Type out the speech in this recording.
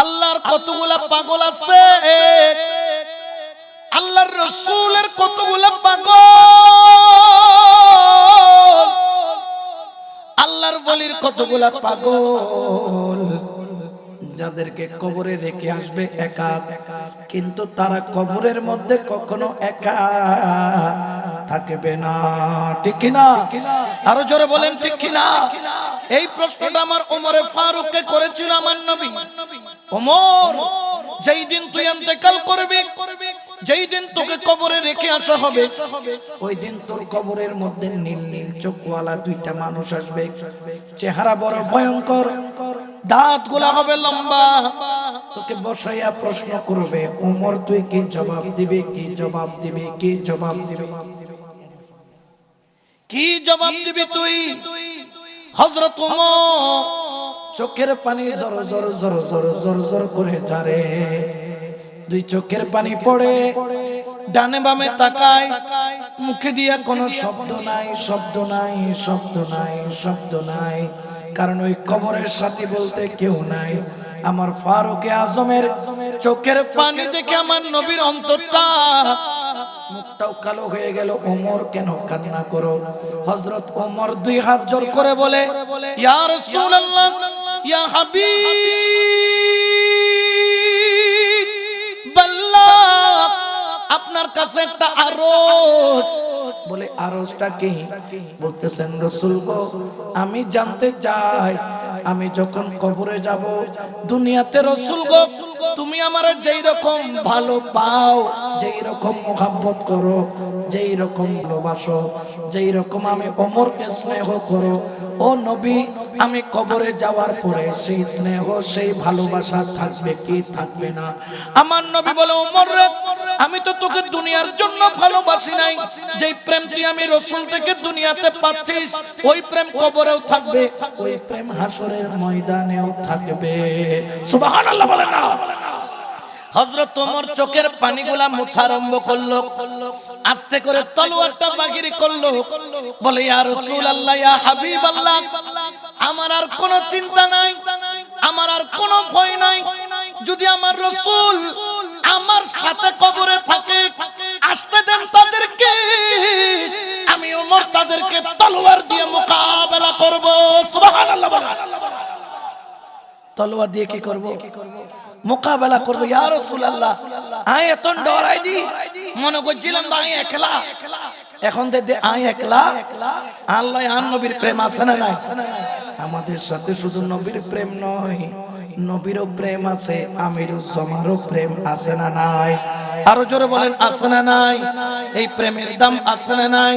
আল্লাহর কতগুলা পাগল আছে? আল্লাহর রসুলের কতগুলা পাগল? আল্লাহর বলির কতগুলা পাগল? যাদেরকে কবরে রেখে আসবে একা, কিন্তু তারা কবরের মধ্যে কখনো একা থাকবে না। ঠিক কিনা? আরও জোরে বলেন, ঠিক কিনা? এই প্রশ্নটা আমার ওমরে ফারুককে করেছিল আমার নবী। ওমর যেই দিন তুই ইন্তেকাল করবি যেই দিন তোকে কবরে রেখে আসা হবে ওই দিন তোর কবরের মধ্যে নীল নীল চোখওয়ালা দুইটা মানুষ আসবে। চেহারা বড় ভয়ঙ্কর দাঁতগুলা হবে লম্বা। তোকে বসাইয়া প্রশ্ন করবে ওমর তুই কি জবাব দিবি কি জবাব দিবি কি জবাব দিবি? কি জবাব দিবি তুই? হজরত ওমর চোখের পানি জর জর জর জর জর জর করে ঝরে দুই চোখের পানি পড়ে ডানে বামে তাকায় মুখে দিয়া কোনো শব্দ নাই শব্দ নাই শব্দ নাই শব্দ নাই। কারণ ওই কবরের সাথে বলতে কেউ নাই। আমার ফারুকে আজমের চোখের পানি দেখে আমার নবীর অন্তরটা মুখটাও কালো হয়ে গেল। ওমর কেন কান্না করো? হজরত ওমর দুই হাত জোর করে বলে ইয়া রাসূলুল্লাহ ইয়া হাবিবাল্লাহ আপনার কাছে একটা আরজ বলে আরজটা কি? বলতেছেন রসুল গো, আমি জানতে চাই, আমি যখন কবরে যাব, দুনিয়াতে রসুল গো তুমি আমার যেই রকম ভালো পাও, যেই রকম মোহাম্মত করো, যেই রকম ভালোবাসো, যেই রকম আমি অমরকে স্নেহ করো, ও নবী, আমি কবরে যাওয়ার পরে সেই স্নেহ, সেই ভালোবাসা থাকবে কি থাকবে না? আমার নবী বলে অমর আমি তো তোকে দুনিয়ার জন্য ভালোবাসি নাই। যেই প্রেম তুই আমি রসুল থেকে দুনিয়াতে পাচ্ছিস, ওই প্রেম কবরেও থাকবে, ওই প্রেম হাসরের ময়দানেও থাকবে। সুবহানাল্লাহ বলেন না। হজরত চোখের পানিগুলা মুছা আরম্ভ করল, আস্তে করে তলোয়ারটা বাগিরি করল। বলে, ইয়া রাসূলুল্লাহ, ইয়া হাবিবাল্লাহ, আমার আর কোনো চিন্তা নাই, আমার আর কোনো ভয় নাই। যদি আমার রসুল আমার সাথে কবরে থাকে, আসতে দেন তাদেরকে। আমি ওমর তাদেরকে তলোয়ার দিয়ে মোকাবেলা করব। সুবহানাল্লাহ। তলোয়ার দিয়ে কি করব? মোকাবেলা করব। ইয়া রাসূলুল্লাহ, আয় এত ডরাই দি। মনে করছিলাম তো একলা। এখন দে আয় একলা। আল্লাহ আর নবীর প্রেম আছে না নাই? আমাদের সাথে শুধু নবীর প্রেম নয়, নবীরও প্রেম আছে আমিরও জমারও প্রেম আছে না নাই? আরও জোরে বলেন, আছে না নাই? এই প্রেমের দাম আছে না নাই?